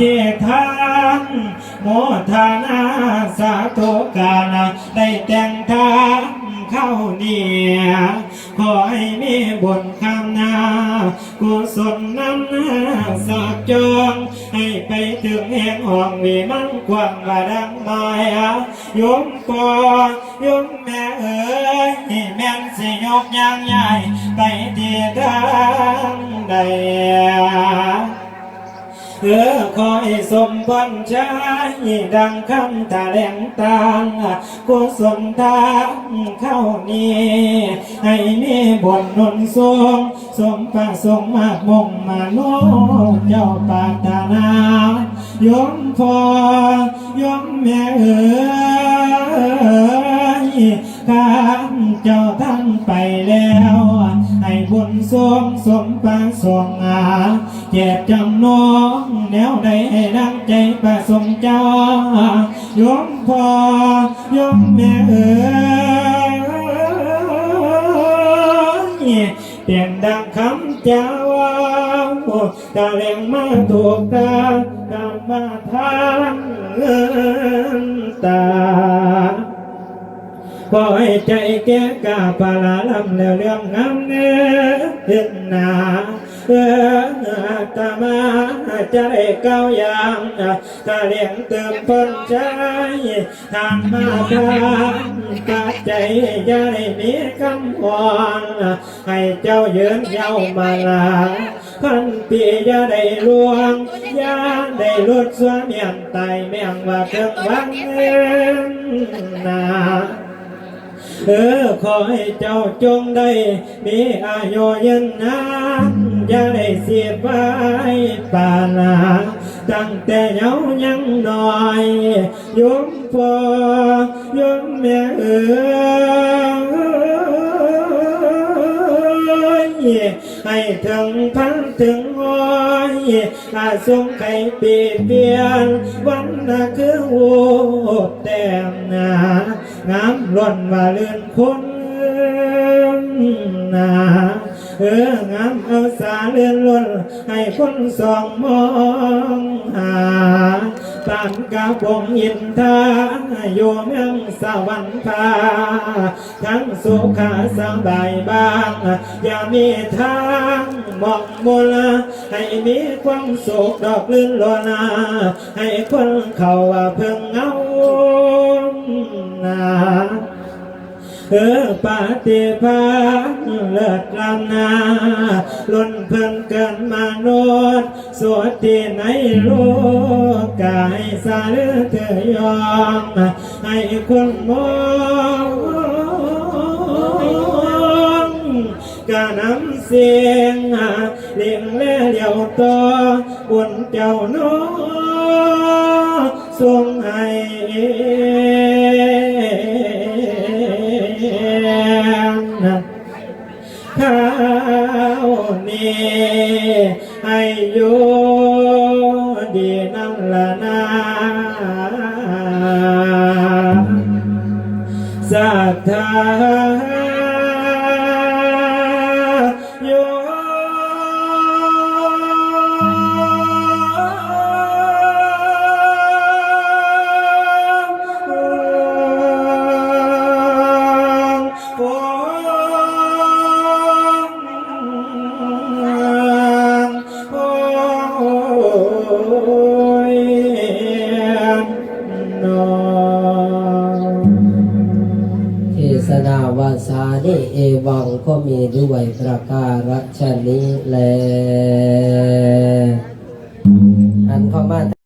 ฏิทานโมทานาสาธุกาลได้แต่งทานเข้าเนี่ยขอให้มีบุญคำนากุศลนำหน้าสักจองให้ไปถึงแห่งห้องวิมันกว้างว่าดังน้อยโยมปอโยมแม่เอ๋ยแม่นสิยกยางใหญ่ไปที่ทางใด เออคอยสมพรใจดังคำแถลงต่างกุศลทางเข้านี้ให้มีบนนนทรงสมประสงค์มากมงมาโนเจ้าปารถนายมพอยมแม่เอ๋ยข้าเจ้าท่านไปแล้ว บุญทรงสมประสงอาเจ็บจำน้องแนวใดให้ดังใจประสงค์เจ้ายมพอยมแม่เอ๋ยเปลี่ยนดังคำเจ้าตาเลียงมาถูกตาตามมาทางเงินตา ปล่อยใจแก่กาปลาลำแล้วเรื่องงามเนื้อนนาเออตามาจะได้เก้าอย่างตาเลี้ยงเติมเพิ่นใจทางมาทางตาใจจะได้มีคำวอนให้เจ้าเยืนเย้ามาลาพันปีจะได้ลวงยาได้ลดสวนเมียนไตเมียงว่าเพิ่งวันเงินนา เออขอให้เจ้าจงได้ มีอายุยืนนานอย่าได้เสียไปปานาตั้งแต่เยาวยังน้อยโยมพ่อโยมแม่เอ๋ยให้ถึงพันถึงร้อยอาสงไข่ปีเปลี่ยนวันน่ะคือโอแต้มนา งามล้นว่าเลื่อนคนนาเอองามเอาสาเลื่อนล้นให้คนสองมองหาตานกาบงยินทาโยเมยังสวรรค์พาทั้งสุขาสบายบ้าง อย่ามีทางมองมลให้มีความสุขดอกลื่นลนาให้คนเขาว่าเพิ่งเงา นาเออปาฏิภาเลิศลำนาล้นเพิ่งเกินมนุษย์สวดที่ไหนรู้กายสาลือเธอยอม ให้คนมองกะนำเสียงเลี้ยงแล่เลี้ยวต่อบนเจ้าน้อทรงให้ ยู่ดีนั่นละนาสัทธา วังก็มีด้วยประการชนี้แลอันเข้ามา